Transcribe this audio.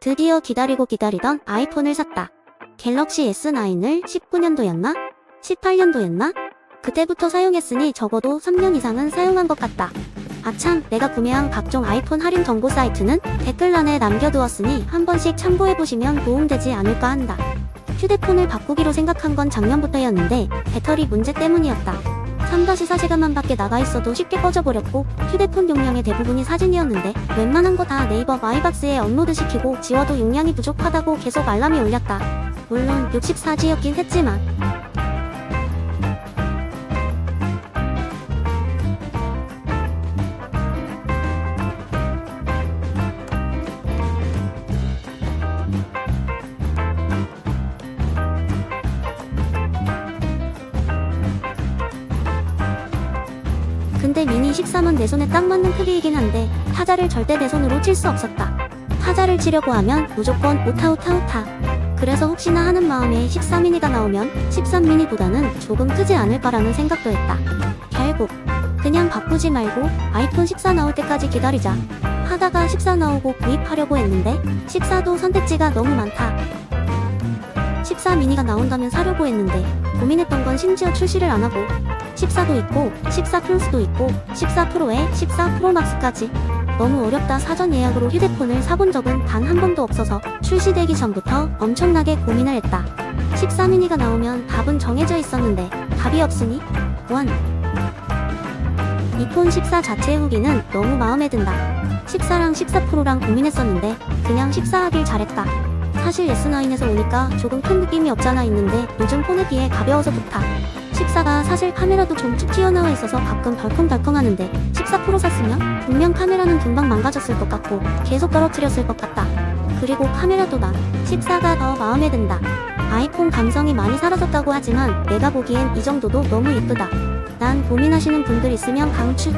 드디어 기다리고 기다리던 아이폰을 샀다. 갤럭시 S9을 19년도였나? 18년도였나? 그때부터 사용했으니 적어도 3년 이상은 사용한 것 같다. 아참, 내가 구매한 각종 아이폰 할인 정보 사이트는 댓글란에 남겨두었으니 한 번씩 참고해보시면 도움되지 않을까 한다. 휴대폰을 바꾸기로 생각한 건 작년부터였는데 배터리 문제 때문이었다. 3-4시간만 밖에 나가 있어도 쉽게 꺼져버렸고 휴대폰 용량의 대부분이 사진이었는데 웬만한 거 다 네이버 마이박스에 업로드 시키고 지워도 용량이 부족하다고 계속 알람이 울렸다. 물론 64G였긴 했지만 근데 미니 13은 내 손에 딱 맞는 크기이긴 한데 타자를 절대 내 손으로 칠 수 없었다. 타자를 치려고 하면 무조건 오타오타오타. 그래서 혹시나 하는 마음에 13미니가 나오면 13미니보다는 조금 크지 않을까라는 생각도 했다. 결국 그냥 바꾸지 말고 아이폰 14 나올 때까지 기다리자. 하다가 14 나오고 구입하려고 했는데 14도 선택지가 너무 많다. 14 미니가 나온다면 사려고 했는데 고민했던 건 심지어 출시를 안 하고 14도 있고 14 플러스도 있고 14 프로에 14 프로 막스까지. 너무 어렵다 사전 예약으로 휴대폰을 사본 적은 단 한 번도 없어서 출시되기 전부터 엄청나게 고민을 했다. 14 미니가 나오면 답은 정해져 있었는데 답이 없으니 원. 이폰 14 자체 후기는 너무 마음에 든다. 14랑 14 프로랑 고민했었는데 그냥 14 하길 잘했다 사실 S9에서 오니까 조금 큰 느낌이 없잖아 있는데 요즘 폰에 비해 가벼워서 좋다 14가 사실 카메라도 좀툭 튀어나와 있어서 가끔 덜컹덜컹 하는데 14 프로 샀으면 분명 카메라는 금방 망가졌을 것 같고 계속 떨어뜨렸을 것 같다. 그리고 카메라도 나 14가 더 마음에 든다. 아이폰 감성이 많이 사라졌다고 하지만 내가 보기엔 이 정도도 너무 이쁘다. 난 고민하시는 분들 있으면 강추.